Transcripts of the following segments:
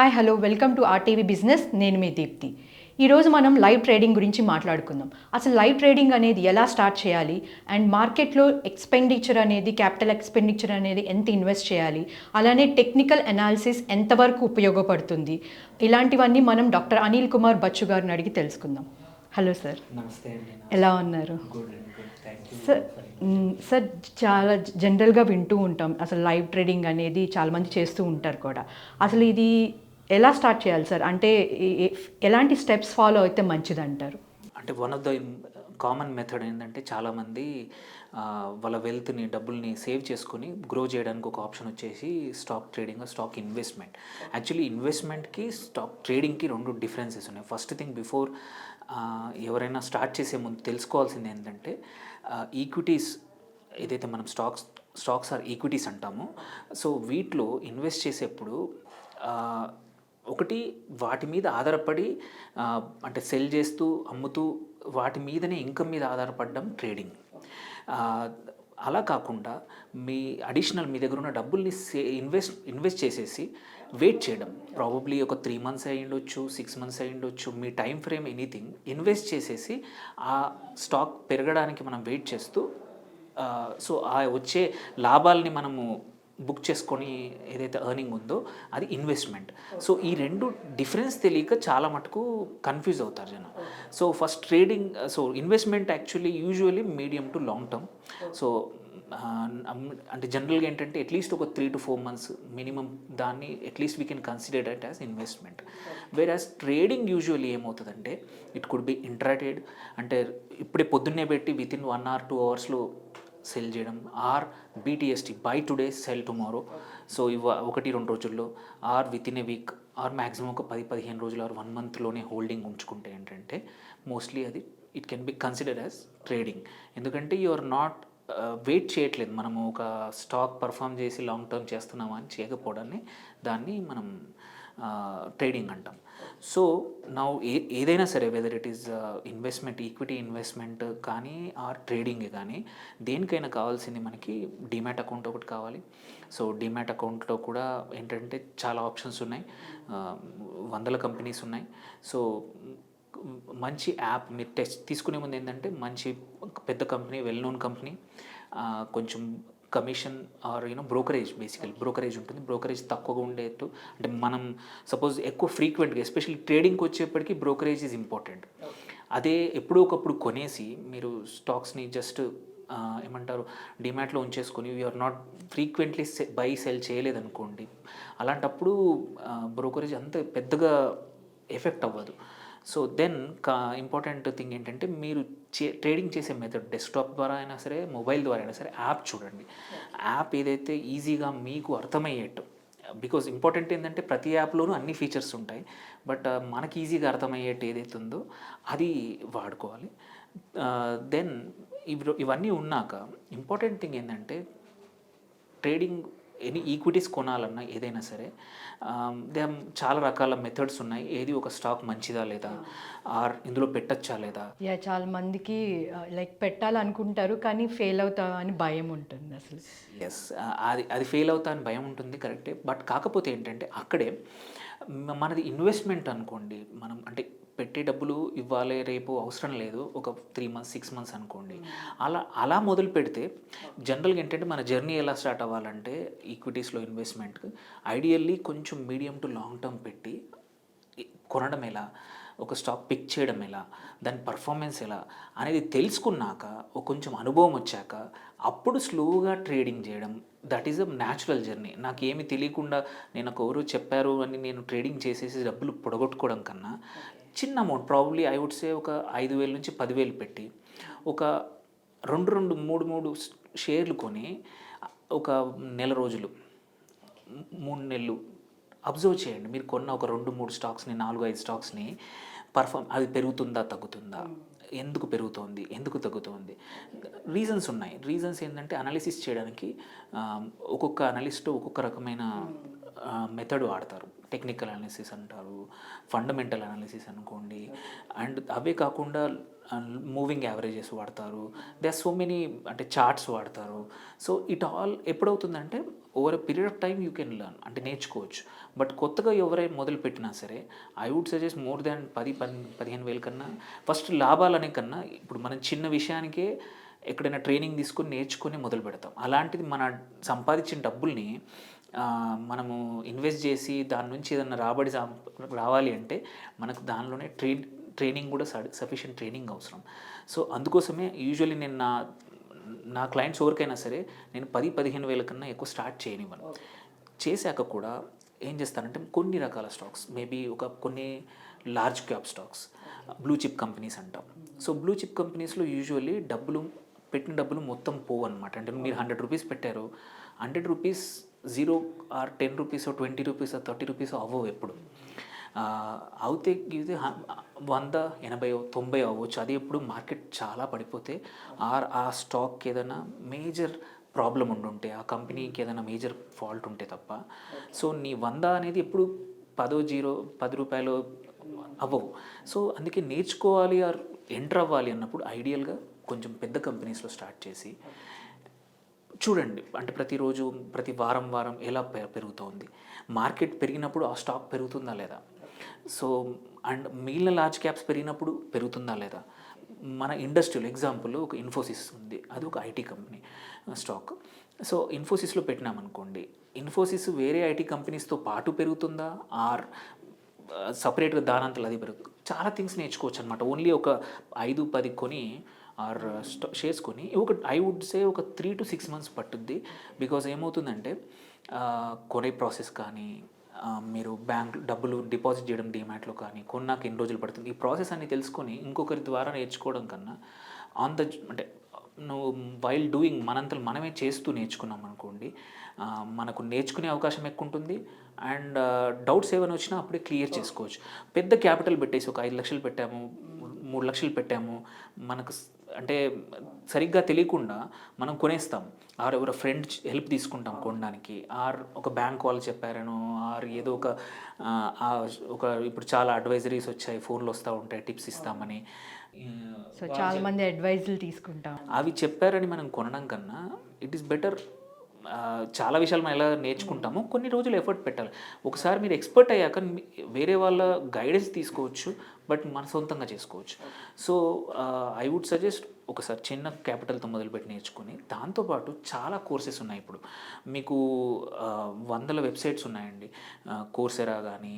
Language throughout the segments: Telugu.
Hi hello welcome to RTV business నేను మీ దీప్తి. ఈరోజు మనం లైవ్ ట్రేడింగ్ గురించి మాట్లాడుకుందాం. అసలు లైవ్ ట్రేడింగ్ అనేది ఎలా స్టార్ట్ చేయాలి? అండ్ మార్కెట్లో ఎక్స్పెండిచర్ అనేది క్యాపిటల్ ఎక్స్పెండిచర్ అనేది ఎంత ఇన్వెస్ట్ చేయాలి? అలానే టెక్నికల్ అనాలిసిస్ ఎంతవరకు ఉపయోగపడుతుంది? ఇలాంటివన్నీ మనం డాక్టర్ అనిల్ కుమార్ బచ్చు గారిని అడిగి తెలుసుకుందాం. Hello sir. నమస్తే ఎలా ఉన్నారు? సార్ సార్ చాలా జనరల్గా వింటూ ఉంటాం. అసలు లైవ్ ట్రేడింగ్ అనేది చాలామంది చేస్తూ ఉంటారు కూడా. అసలు ఇది ఎలా స్టార్ట్ చేయాలి సార్ అంటే ఎలాంటి స్టెప్స్ ఫాలో అయితే మంచిది అంటారు అంటే one of the common method ఏంటంటే చాలామంది వాళ్ళ వెల్త్ని డబ్బుల్ని సేవ్ చేసుకొని గ్రో చేయడానికి ఒక ఆప్షన్ వచ్చేసి stock trading stock investment actually ఇన్వెస్ట్మెంట్కి stock ట్రేడింగ్కి రెండు డిఫరెన్సెస్ ఉన్నాయి. ఫస్ట్ థింగ్ బిఫోర్ ఎవరైనా స్టార్ట్ చేసే ముందు తెలుసుకోవాల్సింది ఏంటంటే ఈక్విటీస్ ఏదైతే మనం స్టాక్స్ స్టాక్స్ ఆర్ ఈక్విటీస్ అంటామో సో వీటిలో ఇన్వెస్ట్ చేసేప్పుడు ఒకటి వాటి మీద ఆధారపడి అంటే సెల్ చేస్తూ అమ్ముతూ వాటి మీదనే ఇన్కమ్ మీద ఆధారపడడం ట్రేడింగ్. అలా కాకుండా మీ అడిషనల్ మీ దగ్గర ఉన్న డబ్బుల్ని సే ఇన్వెస్ట్ ఇన్వెస్ట్ చేసేసి వెయిట్ చేయడం. ప్రాబబ్లీ ఒక త్రీ మంత్స్ అయి ఉండొచ్చు సిక్స్ మంత్స్ అయి ఉండొచ్చు మీ టైం ఫ్రేమ్ ఎనీథింగ్ ఇన్వెస్ట్ చేసేసి ఆ స్టాక్ పెరగడానికి మనం వెయిట్ చేస్తూ సో ఆ వచ్చే లాభాలని మనము బుక్ చేసుకొని ఏదైతే ఎర్నింగ్ ఉందో అది ఇన్వెస్ట్మెంట్ సో ఈ రెండు డిఫరెన్స్ తెలియక చాలా మటుకు కన్ఫ్యూజ్ అవుతారు జనం. So first trading so investment actually usually medium to long term so అంటే జనరల్గా ఏంటంటే అట్లీస్ట్ ఒక three to four months minimum దాన్ని at least we can consider it as investment whereas trading usually ఏమవుతుందంటే ఇట్ కుడ్ బి ఇంట్రాటెడ్ అంటే ఇప్పుడే పొద్దున్నే పెట్టి within one or two అవర్స్లో సెల్ చేయడం or BTST buy today sell tomorrow so ఇవ ఒకటి రెండు రోజుల్లో or within a week or maximum ఒక పది పదిహేను రోజులు ఆర్ వన్ మంత్లోనే హోల్డింగ్ ఉంచుకుంటే ఏంటంటే మోస్ట్లీ అది it can be consider as trading ఎందుకంటే యు ఆర్ నాట్ వెయిట్ చేయట్లేదు. మనము ఒక స్టాక్ పర్ఫామ్ చేసి లాంగ్ టర్మ్ చేస్తున్నామా అని చేయకపోవడాన్ని దాన్ని మనం uh, ట్రేడింగ్ అంటాం. సో నా ఏ ఏదైనా సరే whether it is investment equity investment కానీ ఆర్ ట్రేడింగ్ కానీ దేనికైనా కావాల్సింది మనకి డిమాట్ అకౌంట్ ఒకటి కావాలి. సో డిమాట్ అకౌంట్లో కూడా ఏంటంటే చాలా ఆప్షన్స్ ఉన్నాయి. Uh, వందల కంపెనీస్ ఉన్నాయి. సో మంచి యాప్ మీరు టెస్ట్ తీసుకునే ముందు ఏంటంటే మంచి పెద్ద కంపెనీ వెల్ నోన్ కంపెనీ కొంచెం commission or you know brokerage basically brokerage ఉంటుంది. బ్రోకరేజ్ తక్కువగా ఉండేట్టు అంటే మనం సపోజ్ ఎక్కువ ఫ్రీక్వెంట్గా ఎస్పెషల్లీ ట్రేడింగ్కి వచ్చేప్పటికి బ్రోకరేజ్ ఈజ్ ఇంపార్టెంట్ అదే ఎప్పుడో ఒకప్పుడు కొనేసి మీరు స్టాక్స్ని జస్ట్ ఏమంటారు డిమాట్లో ఉంచేసుకొని you are not frequently buy sell చేయలేదనుకోండి అలాంటప్పుడు బ్రోకరేజ్ అంత పెద్దగా ఎఫెక్ట్ అవ్వదు. సో దెన్ కా ఇంపార్టెంట్ థింగ్ ఏంటంటే మీరు చే ట్రేడింగ్ చేసే మెథడ్ డెస్క్టాప్ ద్వారా అయినా సరే మొబైల్ ద్వారా అయినా సరే యాప్ చూడండి. యాప్ ఏదైతే ఈజీగా మీకు అర్థమయ్యేట్టు బికాజ్ ఇంపార్టెంట్ ఏంటంటే ప్రతి యాప్లోనూ అన్ని ఫీచర్స్ ఉంటాయి బట్ మనకి ఈజీగా అర్థమయ్యేట్టు ఏదైతే ఉందో అది వాడుకోవాలి. దెన్ ఇవి ఇవన్నీ ఉన్నాక ఇంపార్టెంట్ థింగ్ ఏంటంటే ట్రేడింగ్ ఎనీ ఈక్విటీస్ కొనాలన్నా ఏదైనా సరే దే చాలా రకాల మెథడ్స్ ఉన్నాయి. ఏది ఒక స్టాక్ మంచిదా లేదా? ఆర్ ఇందులో పెట్టచ్చా లేదా? యా చాలా మందికి లైక్ పెట్టాలనుకుంటారు కానీ ఫెయిల్ అవుతా అని భయం ఉంటుంది అసలు. ఎస్ అది అది ఫెయిల్ అవుతా అని భయం ఉంటుంది కరెక్టే బట్ కాకపోతే ఏంటంటే అక్కడే మనది ఇన్వెస్ట్మెంట్ అనుకోండి మనం అంటే పెట్టే డబ్బులు ఇవ్వాలి రేపు అవసరం లేదు. ఒక త్రీ మంత్స్ సిక్స్ మంత్స్ అనుకోండి. అలా అలా మొదలు పెడితే జనరల్గా ఏంటంటే మన జర్నీ ఎలా స్టార్ట్ అవ్వాలంటే ఈక్విటీస్లో ఇన్వెస్ట్మెంట్ ఐడియల్లీ కొంచెం మీడియం టు లాంగ్ టర్మ్ పెట్టి కొనడం ఎలా? ఒక స్టాక్ పిక్ చేయడం ఎలా? దాని పర్ఫార్మెన్స్ ఎలా? అనేది తెలుసుకున్నాక ఒక కొంచెం అనుభవం వచ్చాక అప్పుడు స్లోగా ట్రేడింగ్ చేయడం that is a natural journey నాకు ఏమి తెలియకుండా నేను ఒక ఎవరు చెప్పారు అని నేను ట్రేడింగ్ చేసేసి డబ్బులు పొడగొట్టుకోవడం కన్నా చిన్న amount probably I would say ఒక ఐదు వేల నుంచి పదివేలు పెట్టి ఒక రెండు రెండు మూడు మూడు షేర్లు కొని ఒక నెల రోజులు మూడు నెలలు అబ్జర్వ్ చేయండి. మీరు కొన్న ఒక రెండు మూడు స్టాక్స్ని నాలుగు ఐదు స్టాక్స్ని పర్ఫామ్ అది పెరుగుతుందా తగ్గుతుందా? ఎందుకు పెరుగుతోంది? ఎందుకు తగ్గుతోంది? రీజన్స్ ఉన్నాయి. రీజన్స్ ఏంటంటే అనాలిసిస్ చేయడానికి ఒక్కొక్క అనలిస్ట్ ఒక్కొక్క రకమైన hmm. మెథడ్ వాడతారు. టెక్నికల్ అనాలిసిస్ అంటారు ఫండమెంటల్ అనాలిసిస్ అనుకోండి. అండ్ అవే కాకుండా మూవింగ్ యావరేజెస్ వాడతారు. దే ఆర్ సో మెనీ అంటే చార్ట్స్ వాడతారు. So it all ఎప్పుడవుతుందంటే over a period of time you can learn అంటే నేర్చుకోవచ్చు. బట్ కొత్తగా ఎవరైనా మొదలు పెట్టినా సరే I would suggest more than పది పది పదిహేను వేల కన్నా ఫస్ట్ లాభాలనే కన్నా ఇప్పుడు మనం చిన్న విషయానికే ఎక్కడైనా ట్రైనింగ్ తీసుకొని నేర్చుకొని మొదలు పెడతాం అలాంటిది మన సంపాదించిన డబ్బుల్ని మనము ఇన్వెస్ట్ చేసి దాని నుంచి ఏదైనా రాబడి రావాలి అంటే మనకు దానిలోనే ట్రైన్ ట్రైనింగ్ కూడా సఫిషియంట్ ట్రైనింగ్ అవసరం. సో అందుకోసమే యూజువల్లీ నేను నా నా క్లయింట్స్ ఎవరికైనా సరే నేను పది పదిహేను వేల కన్నా ఎక్కువ స్టార్ట్ చేయనివ్వను. చేశాక కూడా ఏం చేస్తానంటే కొన్ని రకాల స్టాక్స్ మేబీ ఒక కొన్ని large cap stocks blue chip companies అంటాం. సో బ్లూ చిప్ కంపెనీస్లో యూజువల్లీ డబ్బులు పెట్టిన డబ్బులు మొత్తం పోవు అనమాట అంటే మీరు హండ్రెడ్ రూపీస్ పెట్టారు hundred rupees zero or ten rupees twenty rupees thirty rupees అవ్వవు ఎప్పుడు. అవుతే ఇది హ- వంద ఎనభై తొంభై అవ్వచ్చు. అది ఎప్పుడు మార్కెట్ చాలా పడిపోతే ఆర్ ఆ స్టాక్ ఏదైనా మేజర్ ప్రాబ్లం ఉండుంటే ఆ కంపెనీకి ఏదైనా మేజర్ ఫాల్ట్ ఉంటే తప్ప సో నీ వంద అనేది ఎప్పుడు పదో జీరో పది రూపాయలు అవ్వవు. సో అందుకే నేర్చుకోవాలి ఆర్ ఎంటర్ అవ్వాలి అన్నప్పుడు ఐడియల్గా కొంచెం పెద్ద కంపెనీస్లో స్టార్ట్ చేసి చూడండి. అంటే ప్రతిరోజు ప్రతి వారం వారం ఎలా పె- పెరుగుతోంది? మార్కెట్ పెరిగినప్పుడు ఆ స్టాక్ పెరుగుతుందా లేదా? సో అండ్ మిగిలిన లార్జ్ క్యాప్స్ పెరిగినప్పుడు పెరుగుతుందా లేదా? మన ఇండస్ట్రియల్ ఎగ్జాంపుల్ ఒక ఇన్ఫోసిస్ ఉంది. అది ఒక ఐటీ కంపెనీ స్టాక్. సో ఇన్ఫోసిస్లో పెట్టినామనుకోండి. ఇన్ఫోసిస్ వేరే ఐటీ కంపెనీస్తో పాటు పెరుగుతుందా? ఆర్ సపరేట్గా దానంతలు అది పెరుగుతుంది చాలా థింగ్స్ నేర్చుకోవచ్చు అనమాట ఓన్లీ ఒక ఐదు పది కొని ఆర్ షేర్స్ చేసుకొని ఒక ఐ వుడ్ సే ఒక త్రీ టు సిక్స్ మంత్స్ పట్టుద్ది. బికాజ్ ఏమవుతుందంటే కొనే ప్రాసెస్ కానీ మీరు బ్యాంక్ డబ్బులు డిపాజిట్ చేయడం డిమాట్లో కానీ కొన్నాక ఎన్ని రోజులు పడుతుంది? ఈ ప్రాసెస్ అన్ని తెలుసుకొని ఇంకొకరి ద్వారా నేర్చుకోవడం కన్నా ఆన్ ద అంటే నువ్వు వైల్ డూయింగ్ మనంతలు మనమే చేస్తూ నేర్చుకున్నాం అనుకోండి మనకు నేర్చుకునే అవకాశం ఎక్కువ ఉంటుంది అండ్ డౌట్స్ ఏమైనా వచ్చినా అప్పుడే క్లియర్ చేసుకోవచ్చు. పెద్ద క్యాపిటల్ పెట్టేసి ఒక ఐదు లక్షలు పెట్టాము మూడు లక్షలు పెట్టాము మనకు అంటే సరిగ్గా తెలియకుండా మనం కొనేస్తాం. ఆర్ ఎవరో ఫ్రెండ్ హెల్ప్ తీసుకుంటాం కొనడానికి. ఆర్ ఒక బ్యాంక్ వాళ్ళు చెప్పారనో ఆర్ ఏదో ఒక ఒక ఇప్పుడు చాలా అడ్వైజరీస్ వచ్చాయి ఫోన్లు వస్తూ ఉంటాయి టిప్స్ ఇస్తామని. సో చాలా మంది అడ్వైజులు తీసుకుంటాం. అవి చెప్పారని మనం కొనడం కన్నా ఇట్ ఈస్ బెటర్ చాలా విషయాలు మనం ఎలా నేర్చుకుంటామో కొన్ని రోజులు ఎఫర్ట్ పెట్టాలి. ఒకసారి మీరు ఎక్స్పర్ట్ అయ్యాక వేరే వాళ్ళ గైడెన్స్ తీసుకోవచ్చు బట్ మన సొంతంగా చేసుకోవచ్చు. సో ఐ వుడ్ సజెస్ట్ ఒకసారి చిన్న క్యాపిటల్తో మొదలుపెట్టి నేర్చుకుని దాంతోపాటు చాలా కోర్సెస్ ఉన్నాయి ఇప్పుడు. మీకు వందల వెబ్సైట్స్ ఉన్నాయండి. కోర్సెరా కానీ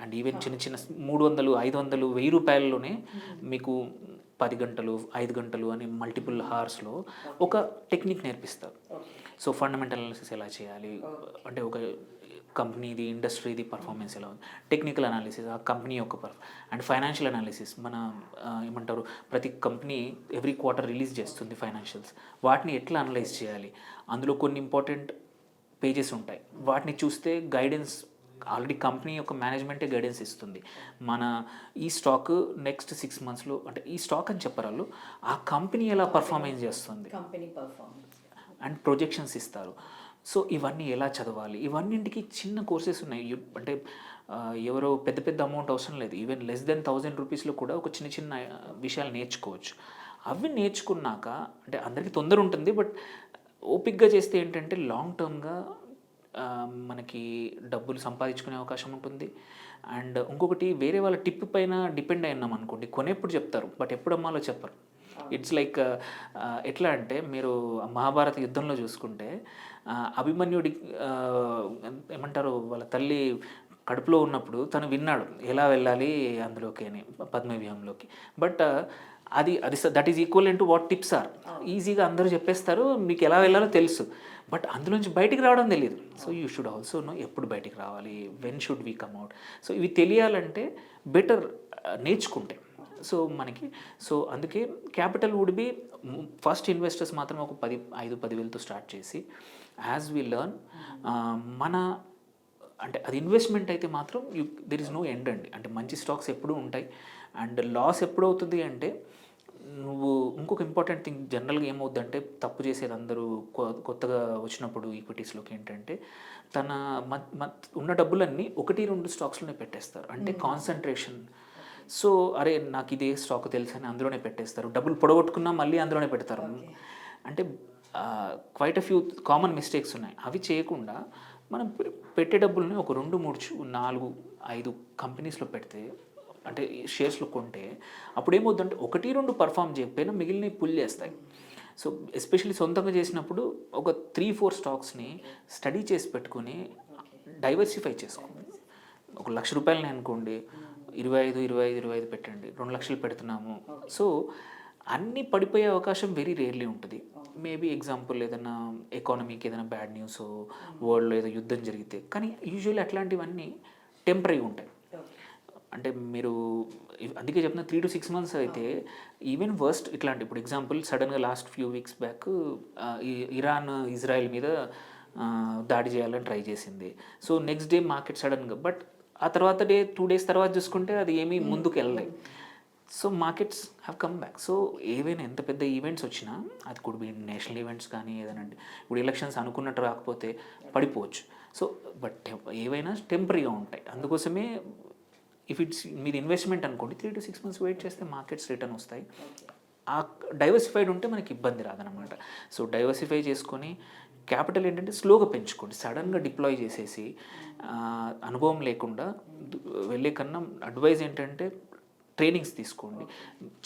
అండ్ ఈవెన్ చిన్న చిన్న మూడు వందలు ఐదు వందలు వెయ్యి రూపాయల్లోనే మీకు పది గంటలు ఐదు గంటలు అని మల్టిపుల్ హార్స్లో ఒక టెక్నిక్ నేర్పిస్తారు. సో ఫండమెంటల్ అనాలిసిస్ ఎలా చేయాలి? అంటే ఒక కంపెనీది ఇండస్ట్రీది పర్ఫార్మెన్స్ ఎలా ఉంది? టెక్నికల్ అనాలిసిస్ ఆ కంపెనీ యొక్క పర్ఫ అండ్ ఫైనాన్షియల్ అనాలిసిస్ మన ఏమంటారు ప్రతి కంపెనీ ఎవ్రీ క్వార్టర్ రిలీజ్ చేస్తుంది ఫైనాన్షియల్స్ వాటిని ఎట్లా అనలైజ్ చేయాలి? అందులో కొన్ని ఇంపార్టెంట్ పేజెస్ ఉంటాయి. వాటిని చూస్తే గైడెన్స్ ఆల్రెడీ కంపెనీ యొక్క మేనేజ్మెంటే గైడెన్స్ ఇస్తుంది. మన ఈ స్టాక్ నెక్స్ట్ సిక్స్ మంత్స్లో అంటే ఈ స్టాక్ అని చెప్పరాళ్ళు ఆ కంపెనీ ఎలా పర్ఫార్మెన్స్ చేస్తుంది? కంపెనీ పర్ఫార్మెన్స్ అండ్ ప్రొజెక్షన్స్ ఇస్తారు. సో ఇవన్నీ ఎలా చదవాలి? ఇవన్నింటికి చిన్న కోర్సెస్ ఉన్నాయి. అంటే ఎవరో పెద్ద పెద్ద అమౌంట్ అవసరం లేదు. ఈవెన్ లెస్ దెన్ థౌజండ్ రూపీస్లో కూడా ఒక చిన్న చిన్న విషయాలు నేర్చుకోవచ్చు. అవి నేర్చుకున్నాక అంటే అందరికీ తొందర ఉంటుంది. బట్ ఓపిక్గా చేస్తే ఏంటంటే లాంగ్ టర్మ్గా మనకి డబ్బులు సంపాదించుకునే అవకాశం ఉంటుంది. అండ్ ఇంకొకటి వేరే వాళ్ళ టిప్ పైన డిపెండ్ అయినాం అనుకోండి కొనేప్పుడు చెప్తారు. బట్ ఎప్పుడు అమ్మాలో చెప్పరు. ఇట్స్ లైక్ ఎట్లా అంటే మీరు మహాభారత యుద్ధంలో చూసుకుంటే అభిమన్యుడి ఏమంటారు వాళ్ళ తల్లి కడుపులో ఉన్నప్పుడు తను విన్నాడు ఎలా వెళ్ళాలి అందులోకి అని పద్మవ్యూహంలోకి. బట్ అది అది that is equal to what tips are ఈజీగా అందరూ చెప్పేస్తారు మీకు ఎలా వెళ్ళాలో తెలుసు. బట్ అందులోంచి బయటికి రావడం తెలియదు so you should also know ఎప్పుడు బయటికి రావాలి when should we come out so ఇవి తెలియాలంటే బెటర్ నేర్చుకుంటే. సో మనకి సో అందుకే capital would be first investors మాత్రం ఒక పది ఐదు పదివేలతో స్టార్ట్ చేసి యాజ్ వి లెర్న్ మన అంటే అది ఇన్వెస్ట్మెంట్ అయితే మాత్రం you there is no end అండి. అంటే మంచి స్టాక్స్ ఎప్పుడూ ఉంటాయి. అండ్ లాస్ ఎప్పుడు అవుతుంది అంటే నువ్వు ఇంకొక ఇంపార్టెంట్ థింగ్ జనరల్గా ఏమవుద్దంటే తప్పు చేసేది అందరూ కొత్తగా వచ్చినప్పుడు ఈక్విటీస్లోకి ఏంటంటే తన ఉన్న డబ్బులన్నీ ఒకటి రెండు స్టాక్స్లోనే పెట్టేస్తారు. అంటే కాన్సన్ట్రేషన్ సో అరే నాకు ఇదే స్టాక్ తెలుసు అని అందులోనే పెట్టేస్తారు. డబ్బులు పొడగొట్టుకున్నా మళ్ళీ అందులోనే పెడతారు. అంటే quite a few common mistakes ఉన్నాయి. అవి చేయకుండా మనం పెట్టే డబ్బుల్ని ఒక రెండు మూడు నాలుగు ఐదు కంపెనీస్లో పెడితే అంటే షేర్స్లో కొంటే అప్పుడు ఏమవుతుందంటే ఒకటి రెండు పర్ఫామ్ చేయకపోయినా మిగిలిన పుల్ చేస్తాయి. సో ఎస్పెషల్లీ సొంతంగా చేసినప్పుడు ఒక త్రీ ఫోర్ స్టాక్స్ని స్టడీ చేసి పెట్టుకుని డైవర్సిఫై చేసుకోండి ఒక లక్ష రూపాయలని అనుకోండి ఇరవై ఐదు ఇరవై ఐదు ఇరవై ఐదు పెట్టండి. రెండు లక్షలు పెడుతున్నాము. సో అన్నీ పడిపోయే అవకాశం వెరీ రేర్లీ ఉంటుంది. మేబీ ఎగ్జాంపుల్ ఏదైనా ఎకానమీకి ఏదైనా బ్యాడ్ న్యూస్ వరల్డ్లో ఏదో యుద్ధం జరిగితే. కానీ యూజువల్లీ అట్లాంటివన్నీ టెంపరీ ఉంటాయి. అంటే మీరు అందుకే చెప్తున్నా త్రీ టు సిక్స్ మంత్స్ అయితే ఈవెన్ వర్స్ట్ ఇట్లాంటి ఇప్పుడు ఎగ్జాంపుల్ సడన్గా last few weeks back Iran Israel మీద దాడి చేయాలని ట్రై చేసింది. సో నెక్స్ట్ డే మార్కెట్ సడన్గా బట్ ఆ తర్వాత డే టూ డేస్ తర్వాత చూసుకుంటే అది ఏమీ ముందుకు వెళ్ళలేదు. So markets have come back so ఏవైనా ఎంత పెద్ద ఈవెంట్స్ వచ్చినా అది కుడ్ బి నేషనల్ ఈవెంట్స్ కానీ ఏదైనా ఇప్పుడు ఎలక్షన్స్ అనుకున్నట్టు రాకపోతే పడిపోవచ్చు. సో బట్ ఏవైనా టెంపరీగా ఉంటాయి. అందుకోసమే ఇఫ్ ఇట్స్ మీరు ఇన్వెస్ట్మెంట్ అనుకోండి three to six months wait చేస్తే మార్కెట్స్ రిటర్న్ వస్తాయి. ఆ డైవర్సిఫైడ్ ఉంటే మనకి ఇబ్బంది రాదనమాట సో డైవర్సిఫై చేసుకొని క్యాపిటల్ ఏంటంటే స్లోగా పెంచుకోండి. సడన్గా డిప్లాయ్ చేసేసి అనుభవం లేకుండా వెళ్ళే కన్నా అడ్వైజ్ ఏంటంటే ట్రైనింగ్స్ తీసుకోండి.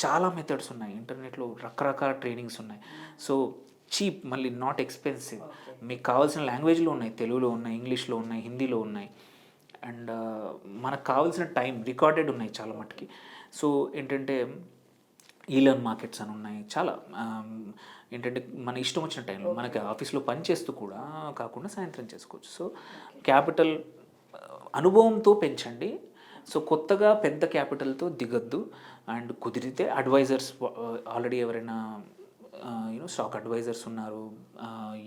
చాలా మెథడ్స్ ఉన్నాయి. ఇంటర్నెట్లో రకరకాల ట్రైనింగ్స్ ఉన్నాయి. సో చీప్ మళ్ళీ నాట్ ఎక్స్పెన్సివ్. మీకు కావాల్సిన లాంగ్వేజ్లో ఉన్నాయి. తెలుగులో ఉన్నాయి ఇంగ్లీష్లో ఉన్నాయి హిందీలో ఉన్నాయి. అండ్ మనకు కావాల్సిన టైం రికార్డెడ్ ఉన్నాయి చాలా మటుకి. సో ఏంటంటే ఈలర్న్ మార్కెట్స్ అని ఉన్నాయి. చాలా ఏంటంటే మన ఇష్టం వచ్చిన టైంలో మనకి ఆఫీస్లో పని చేస్తూ కూడా కాకుండా సాయంత్రం చేసుకోవచ్చు. సో క్యాపిటల్ అనుభవంతో పెంచండి. సో కొత్తగా పెద్ద క్యాపిటల్తో దిగద్దు. అండ్ కుదిరితే అడ్వైజర్స్ ఆల్రెడీ ఎవరైనా యూనో స్టాక్ అడ్వైజర్స్ ఉన్నారు.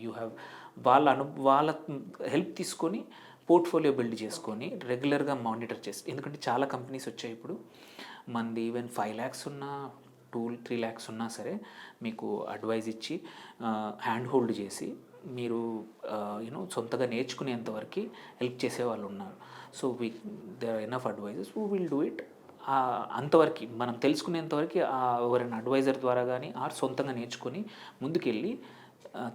యూ హ్యావ్ వాళ్ళ అను వాళ్ళ హెల్ప్ తీసుకొని పోర్ట్ఫోలియో బిల్డ్ చేసుకొని రెగ్యులర్గా మానిటర్ చేసి ఎందుకంటే చాలా కంపెనీస్ వచ్చాయి ఇప్పుడు. మనది ఈవెన్ ఫైవ్ ల్యాక్స్ ఉన్నా టూ త్రీ ల్యాక్స్ ఉన్నా సరే మీకు అడ్వైజ్ ఇచ్చి హ్యాండ్ హోల్డ్ చేసి మీరు యూనో సొంతగా నేర్చుకునేంతవరకు హెల్ప్ చేసే వాళ్ళు ఉన్నారు. So we they are enough advisors who will do it అంతవరకు మనం తెలుసుకునేంతవరకు ఆ ఎవరైనా అడ్వైజర్ ద్వారా కానీ ఆర్ సొంతంగా నేర్చుకొని ముందుకెళ్ళి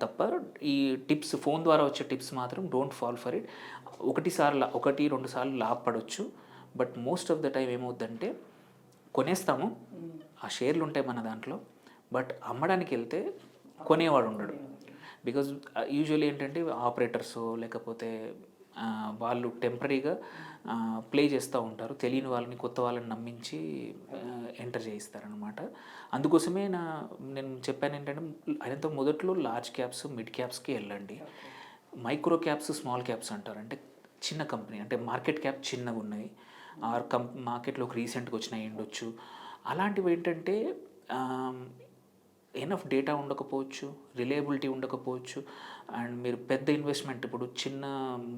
తప్ప ఈ టిప్స్ ఫోన్ ద్వారా వచ్చే టిప్స్ మాత్రం డోంట్ ఫాల్ ఫర్ ఇట్ ఒకటి ఒకటి రెండు సార్లు లాభపడవచ్చు but most of the time ఏమవుద్దంటే కొనేస్తాము. ఆ షేర్లు ఉంటాయి మన దాంట్లో. బట్ అమ్మడానికి వెళ్తే కొనేవాడు ఉండడు. బికాజ్ యూజువల్లీ ఏంటంటే ఆపరేటర్స్ లేకపోతే వాళ్ళు టెంపరీగా ప్లే చేస్తూ ఉంటారు. తెలియని వాళ్ళని కొత్త వాళ్ళని నమ్మించి ఎంటర్ చేయిస్తారనమాట అందుకోసమే నా నేను చెప్పాను ఏంటంటే అయినంత మొదట్లో లార్జ్ క్యాప్స్ మిడ్ క్యాప్స్కి వెళ్ళండి. మైక్రో క్యాప్స్ స్మాల్ క్యాప్స్ అంటారు. అంటే చిన్న కంపెనీ అంటే మార్కెట్ క్యాప్ చిన్నగా ఉన్నవి ఆర్ కం మార్కెట్లోకి రీసెంట్గా వచ్చినాయి ఉండొచ్చు. అలాంటివి ఏంటంటే ఎనఫ్ డేటా ఉండకపోవచ్చు రిలయబిలిటీ ఉండకపోవచ్చు అండ్ మీరు పెద్ద ఇన్వెస్ట్మెంట్ ఇప్పుడు చిన్న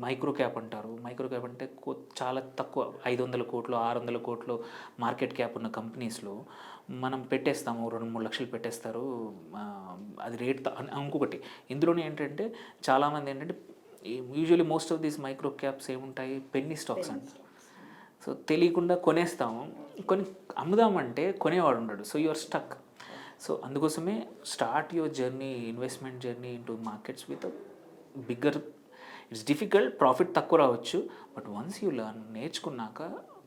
మైక్రో క్యాప్ అంటారు. మైక్రో క్యాప్ అంటే చాలా తక్కువ ఐదు వందల కోట్లు ఆరు వందల కోట్లు మార్కెట్ క్యాప్ ఉన్న కంపెనీస్లో మనం పెట్టేస్తాము రెండు మూడు లక్షలు పెట్టేస్తారు. అది రేట్ ఇంకొకటి ఇందులోనే ఏంటంటే చాలామంది ఏంటంటే usually most of these micro caps ఏముంటాయి? పెన్నీ స్టాక్స్ అంటారు. సో తెలియకుండా కొనేస్తాము. కొని అమ్ముదామంటే కొనేవాడు ఉండడు. So your stuck. సో అందుకోసమే start your journey investment journey into markets with bigger it's difficult profit తక్కువ రావచ్చు. బట్ వన్స్ యూ లర్న్ నేర్చుకున్నాక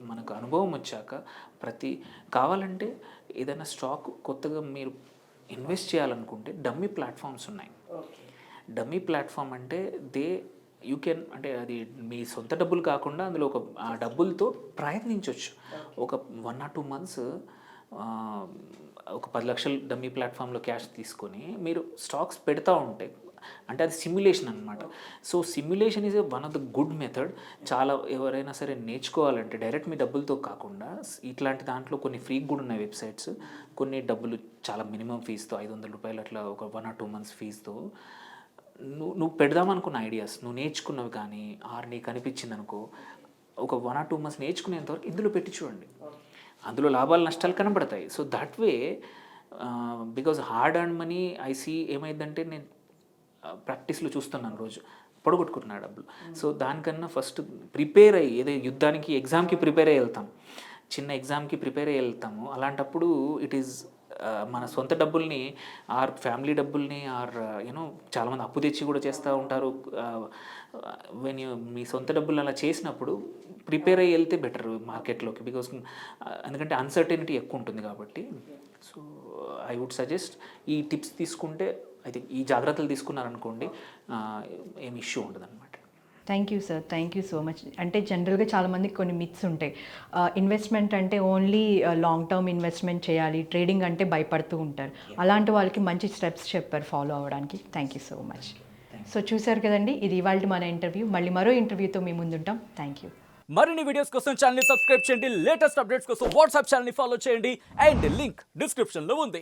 మనకు అనుభవం వచ్చాక ప్రతి కావాలంటే ఏదైనా స్టాక్ కొత్తగా మీరు ఇన్వెస్ట్ చేయాలనుకుంటే డమ్మీ ప్లాట్ఫామ్స్ ఉన్నాయి. డమ్మీ ప్లాట్ఫామ్ అంటే దే యూ కెన్ అంటే అది మీ సొంత డబ్బులు కాకుండా అందులో ఒక ఆ డబ్బులతో ప్రయత్నించవచ్చు ఒక వన్ ఆర్ టూ మంత్స్ ఒక పది లక్షలు డమ్మీ ప్లాట్ఫామ్లో క్యాష్ తీసుకొని మీరు స్టాక్స్ పెడతా ఉంటాయి అంటే అది సిమ్యులేషన్ అనమాట so simulation is one of the good method చాలా ఎవరైనా సరే నేర్చుకోవాలంటే డైరెక్ట్ మీ డబ్బులతో కాకుండా ఇట్లాంటి దాంట్లో కొన్ని ఫ్రీ కూడా ఉన్నాయి వెబ్సైట్స్ కొన్ని డబ్బులు చాలా మినిమం ఫీజుతో ఐదు వందల రూపాయలు అట్లా ఒక వన్ ఆర్ టూ మంత్స్ ఫీజుతో నువ్వు నువ్వు పెడదామనుకున్న ఐడియాస్ నువ్వు నేర్చుకున్నవి కానీ ఆర్ నీకు అనిపించింది అనుకో ఒక వన్ ఆర్ టూ మంత్స్ నేర్చుకునేంతవరకు ఇందులో పెట్టి చూడండి. అందులో లాభాలు నష్టాలు కనబడతాయి. So that way because hard and money I see ఏమైందంటే నేను ప్రాక్టీస్లో చూస్తున్నాను రోజు. పొడగొట్టుకుంటున్నా డబ్బులు. సో దానికన్నా ఫస్ట్ ప్రిపేర్ అయ్యి ఏదో యుద్ధానికి ఎగ్జామ్కి ప్రిపేర్ అయ్యి వెళ్తాం. చిన్న ఎగ్జామ్కి ప్రిపేర్ అయ్యి వెళ్తాము. అలాంటప్పుడు ఇట్ ఈస్ మన సొంత డబ్బుల్ని ఆర్ ఫ్యామిలీ డబ్బుల్ని ఆర్ యూనో చాలామంది అప్పు తెచ్చి కూడా చేస్తూ ఉంటారు. వెన్ యూ మీ సొంత డబ్బులు అలా చేసినప్పుడు ప్రిపేర్ అయ్యి వెళ్తే బెటర్ మార్కెట్లోకి. బికాస్ ఎందుకంటే అన్సర్టెనిటీ ఎక్కువ ఉంటుంది కాబట్టి. సో ఐ వుడ్ సజెస్ట్ ఈ టిప్స్ తీసుకుంటే ఐ థింక్ ఈ జాగ్రత్తలు తీసుకున్నారనుకోండి ఏమి ఏం ఇష్యూ ఉండదు thank you sir thank you so much అంటే జనరల్గా చాలామందికి కొన్ని మిత్స్ ఉంటాయి. ఇన్వెస్ట్మెంట్ అంటే ఓన్లీ లాంగ్ టర్మ్ ఇన్వెస్ట్మెంట్ చేయాలి. ట్రేడింగ్ అంటే భయపడుతూ ఉంటారు. అలాంటి వాళ్ళకి మంచి స్టెప్స్ చెప్పారు ఫాలో అవ్వడానికి. Thank you so much so చూసారు కదండి? ఇది ఇవాళ మన ఇంటర్వ్యూ మళ్ళీ మరో ఇంటర్వ్యూతో మీ ముందుంటాం. థ్యాంక్ యూ మరిన్ని వీడియోస్ కోసం ఛానల్ సబ్స్క్రైబ్ చేయండి. లేటెస్ట్ అప్డేట్స్ కోసం వాట్సాప్ ఛానల్ ఫాలో చేయండి. అండ్ లింక్ డిస్క్రిప్షన్లో ఉంది.